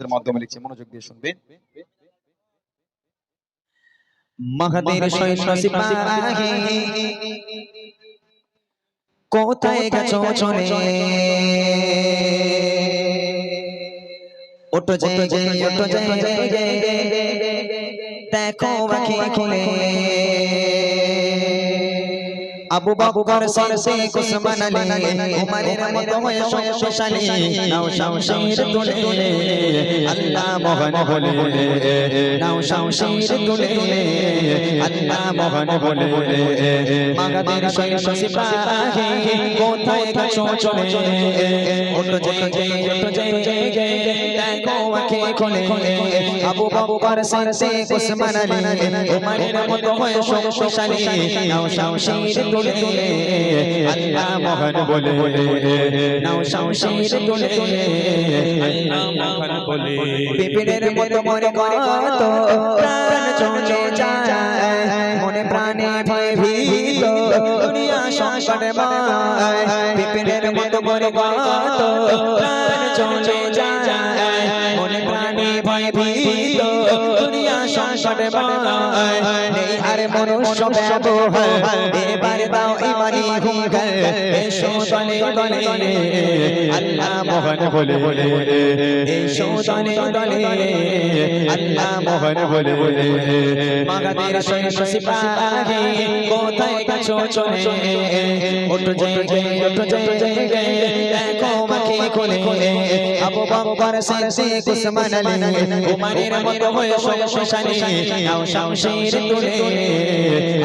এর মাধ্যমে লিখছে মনোযোগ দিয়ে শুনবে। মহাদের সৈন্য সিপাহী কোথায় গেছো চলে ওটো যে ওটো যে যে দেখো আখি খুলে। আবু বকর সরসে কুসমান আলী উমরের মত হয়ে শক্তিশালী নাও শামশির তুলে আল্লাহ মোহন বলে। নাও শামশির তুলে আল্লাহ মোহন বলে। মাগাদের সৈন্য সিপাহী কোথায় গেছো চলে? ওটো যে যে ওটো যে যে। খুলে আবু বকর সরসে কুসমান আলী উমরের মত হয়ে শক্তিশালী নাও শামশির তুলে আল্লাহ মোহন বলে নাও শামশির তুলে আল্লাহ মোহন বলে বিপিনের মতো কত প্রাণ চলে যায় ভয় ভীত দুনিয়া সংকট মায়। বিপিনের মতো মনে কত প্রাণ চলে যায়। মনে প্রাণে ভয় ভীত সংকটে মায় নেই আর মনুষ্য ব্যবহার এবার দাও ইমানি হুঙ্কার এসো দলে আল্লাহ মোহন বলে, এসো দলে দলে, আল্লাহ মোহন বলে, মাগাদের সৈন্য সিপাহী কোথায় গেছো চলে? ওটো জয় জয় ওটো জয় জয় আবু বকর সিদ্দিক উসমান আলী উমরের মতো হয়ে শক্তিশালী নাও শামশির তুলে,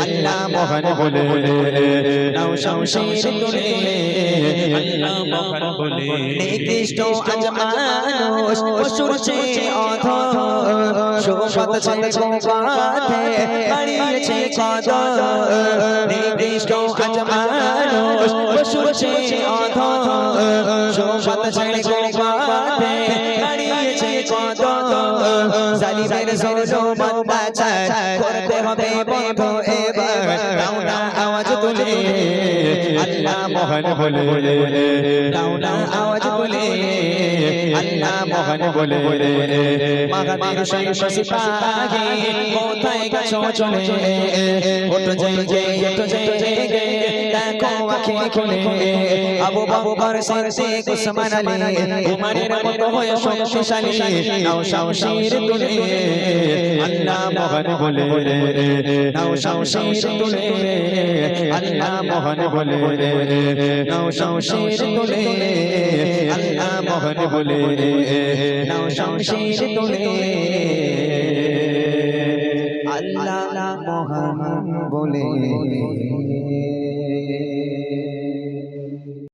আল্লাহ মোহন বলে, নাও শামশির তুলে, আল্লাহ মোহন পশুর চেয়ে অধ শোভত ছেলে পশুর চেয়ে অধ ছেলে গোপাতে বাড়িয়েছে কদ জালিমের জোর মন্দাচার করতে হবে বন্ধ এবার দাও না আওয়াজ তুলে আল্লাহ মোহন বলে দাও না আওয়াজ তুলে আল্লাহ মোহন বলে মাগাদের সৈন্য সিপাহী কোথায় গেছো চলে ওটো জয় জয় ওটো জয় জয় দেখো আখি খুলে আবু বকর সিদ্দিক উসমান আলী উমরের মতো হয়ে শক্তিশালী। নাও শামশির তুলে আল্লাহ মোহন বলে নাও শামশির তুলে আল্লাহ মোহন বলে নাও শামশির তুলে আল্লাহ মোহন বলে নাও শামশির তুলে। আল্লাহ মহান বলে।